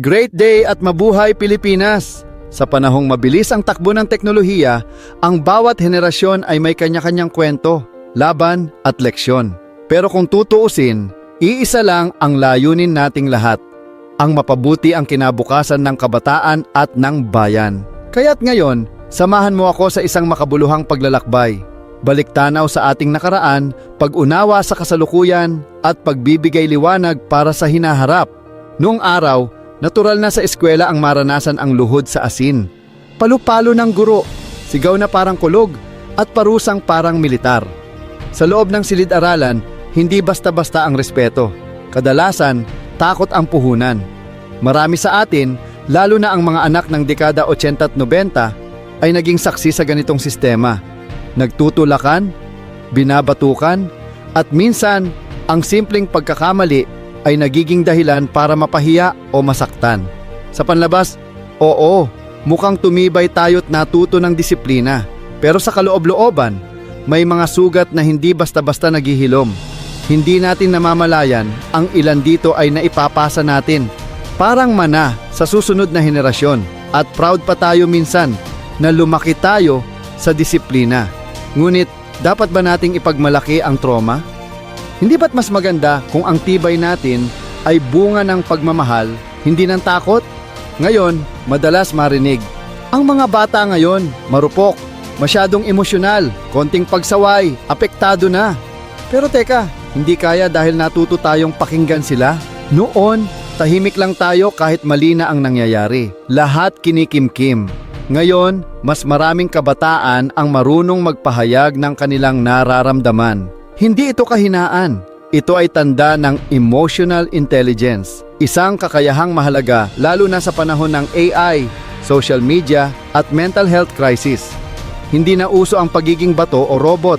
Great day at mabuhay Pilipinas! Sa panahong mabilis ang takbo ng teknolohiya, ang bawat henerasyon ay may kanya-kanyang kwento, laban at leksyon. Pero kung tutuusin, iisa lang ang layunin nating lahat. Ang mapabuti ang kinabukasan ng kabataan at ng bayan. Kaya't ngayon, samahan mo ako sa isang makabuluhang paglalakbay. Baliktanaw sa ating nakaraan, pag-unawa sa kasalukuyan at pagbibigay liwanag para sa hinaharap. Noong araw, natural na sa eskwela ang maranasan ang luhod sa asin. Palupalo ng guro, sigaw na parang kulog, at parusang parang militar. Sa loob ng silid-aralan, hindi basta-basta ang respeto. Kadalasan, takot ang puhunan. Marami sa atin, lalo na ang mga anak ng dekada 80 at 90, ay naging saksi sa ganitong sistema. Nagtutulakan, binabatukan, at minsan, ang simpleng pagkakamali ay nagiging dahilan para mapahiya o masaktan. Sa panlabas, oo, mukhang tumibay tayo't natuto ng disiplina. Pero sa kaloob-looban, may mga sugat na hindi basta-basta naghihilom. Hindi natin namamalayan ang ilan dito ay naipapasa natin. Parang mana sa susunod na henerasyon. At proud pa tayo minsan na lumaki tayo sa disiplina. Ngunit, dapat ba nating ipagmalaki ang trauma? Hindi ba't mas maganda kung ang tibay natin ay bunga ng pagmamahal, hindi ng takot? Ngayon, madalas marinig. Ang mga bata ngayon, marupok, masyadong emosyonal, konting pagsaway, apektado na. Pero teka, hindi kaya dahil natuto tayong pakinggan sila? Noon, tahimik lang tayo kahit mali na ang nangyayari. Lahat kinikimkim. Ngayon, mas maraming kabataan ang marunong magpahayag ng kanilang nararamdaman. Hindi ito kahinaan. Ito ay tanda ng emotional intelligence. Isang kakayahang mahalaga lalo na sa panahon ng AI, social media at mental health crisis. Hindi na uso ang pagiging bato o robot.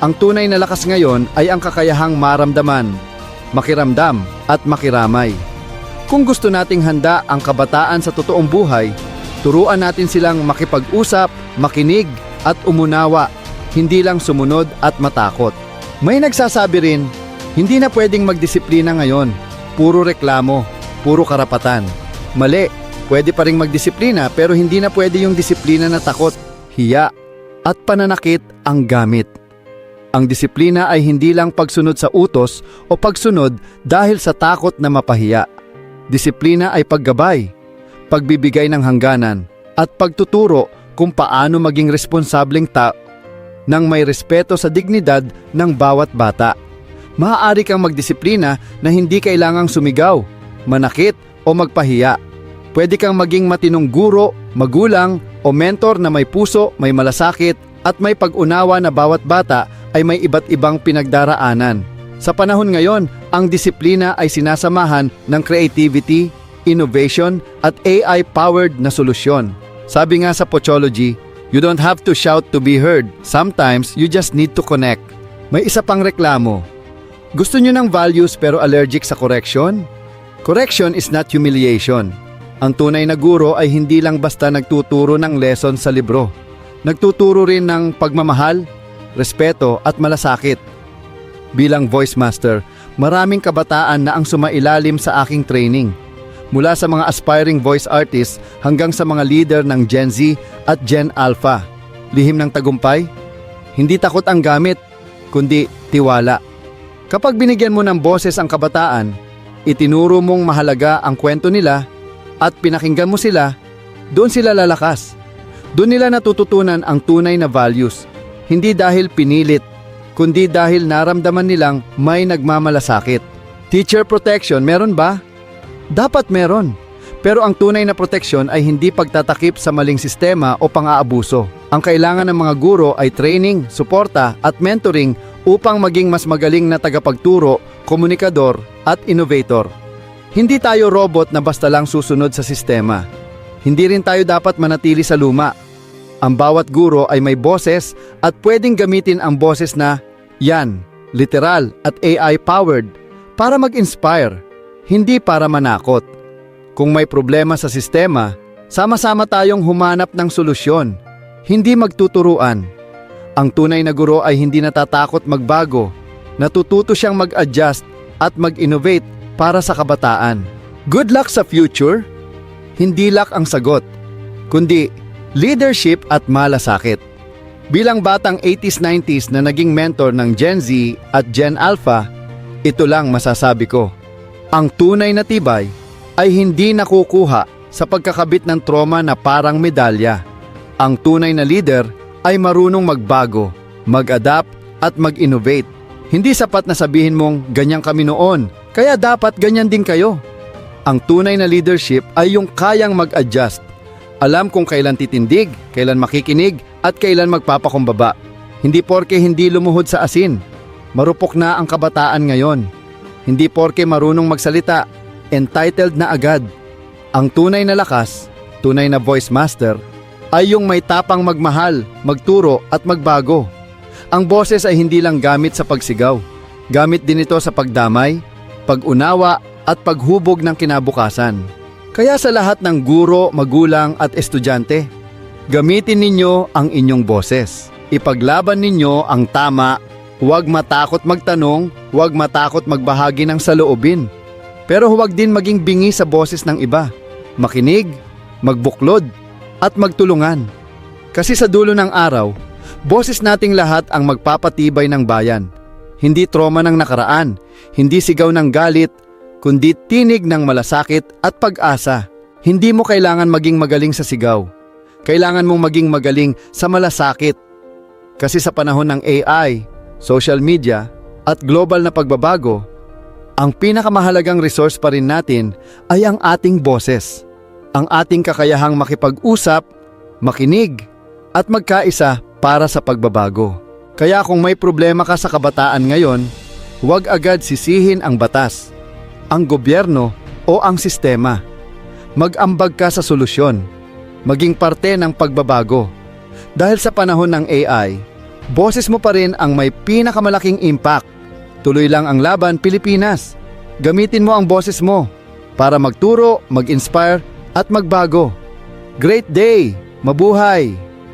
Ang tunay na lakas ngayon ay ang kakayahang maramdaman, makiramdam at makiramay. Kung gusto nating handa ang kabataan sa totoong buhay, turuan natin silang makipag-usap, makinig at umunawa, hindi lang sumunod at matakot. May nagsasabi rin, hindi na pwedeng magdisiplina ngayon. Puro reklamo, puro karapatan. Mali, pwede pa rin magdisiplina pero hindi na pwede yung disiplina na takot, hiya, at pananakit ang gamit. Ang disiplina ay hindi lang pagsunod sa utos o pagsunod dahil sa takot na mapahiya. Disiplina ay paggabay, pagbibigay ng hangganan, at pagtuturo kung paano maging responsableng ta nang may respeto sa dignidad ng bawat bata. Maaari kang magdisiplina na hindi kailangang sumigaw, manakit o magpahiya. Pwede kang maging matinong guro, magulang o mentor na may puso, may malasakit at may pag-unawa na bawat bata ay may iba't ibang pinagdaraanan. Sa panahon ngayon, ang disiplina ay sinasamahan ng creativity, innovation at AI-powered na solusyon. Sabi nga sa Pochology, You don't have to shout to be heard. Sometimes, you just need to connect. May isa pang reklamo. Gusto nyo ng values pero allergic sa correction? Correction is not humiliation. Ang tunay na guro ay hindi lang basta nagtuturo ng lesson sa libro. Nagtuturo rin ng pagmamahal, respeto at malasakit. Bilang voice master, maraming kabataan na ang sumailalim sa aking training mula sa mga aspiring voice artists hanggang sa mga leader ng Gen Z at Gen Alpha. Lihim ng tagumpay? Hindi takot ang gamit, kundi tiwala. Kapag binigyan mo ng boses ang kabataan, itinuro mong mahalaga ang kwento nila at pinakinggan mo sila, doon sila lalakas. Doon nila natututunan ang tunay na values, hindi dahil pinilit, kundi dahil naramdaman nilang may nagmamalasakit. Teacher protection, meron ba? Dapat meron. Pero ang tunay na proteksyon ay hindi pagtatakip sa maling sistema o pang-aabuso. Ang kailangan ng mga guro ay training, suporta at mentoring upang maging mas magaling na tagapagturo, komunikador at innovator. Hindi tayo robot na basta lang susunod sa sistema. Hindi rin tayo dapat manatili sa luma. Ang bawat guro ay may boses at pwedeng gamitin ang boses na yan, literal at AI-powered para mag-inspire, hindi para manakot. Kung may problema sa sistema, sama-sama tayong humanap ng solusyon, hindi magtuturuan. Ang tunay na guro ay hindi natatakot magbago, natututo siyang mag-adjust at mag-innovate para sa kabataan. Good luck sa future? Hindi luck ang sagot, kundi leadership at malasakit. Bilang batang 80s 90s na naging mentor ng Gen Z at Gen Alpha, ito lang masasabi ko. Ang tunay na tibay ay hindi nakukuha sa pagkakabit ng trauma na parang medalya. Ang tunay na leader ay marunong magbago, mag-adapt at mag-innovate. Hindi sapat na sabihin mong ganyan kami noon, kaya dapat ganyan din kayo. Ang tunay na leadership ay yung kayang mag-adjust. Alam kung kailan titindig, kailan makikinig, at kailan magpapakumbaba. Hindi porke hindi lumuhod sa asin. Marupok na ang kabataan ngayon. Hindi porke marunong magsalita, entitled na agad. Ang tunay na lakas, tunay na voice master, ay yung may tapang magmahal, magturo at magbago. Ang boses ay hindi lang gamit sa pagsigaw. Gamit din ito sa pagdamay, pag-unawa at paghubog ng kinabukasan. Kaya sa lahat ng guro, magulang at estudyante, gamitin ninyo ang inyong boses. Ipaglaban ninyo ang tama, huwag matakot magtanong, huwag matakot magbahagi ng saloobin. Pero huwag din maging bingi sa boses ng iba. Makinig, magbuklod, at magtulungan. Kasi sa dulo ng araw, boses nating lahat ang magpapatibay ng bayan. Hindi trauma ng nakaraan, hindi sigaw ng galit, kundi tinig ng malasakit at pag-asa. Hindi mo kailangan maging magaling sa sigaw. Kailangan mong maging magaling sa malasakit. Kasi sa panahon ng AI, social media, at global na pagbabago, ang pinakamahalagang resource pa rin natin ay ang ating boses. Ang ating kakayahang makipag-usap, makinig, at magkaisa para sa pagbabago. Kaya kung may problema ka sa kabataan ngayon, huwag agad sisihin ang batas, ang gobyerno o ang sistema. Mag-ambag ka sa solusyon, maging parte ng pagbabago. Dahil sa panahon ng AI, boses mo pa rin ang may pinakamalaking impact. Tuloy lang ang laban Pilipinas. Gamitin mo ang boses mo para magturo, mag-inspire at magbago. Great day! Mabuhay!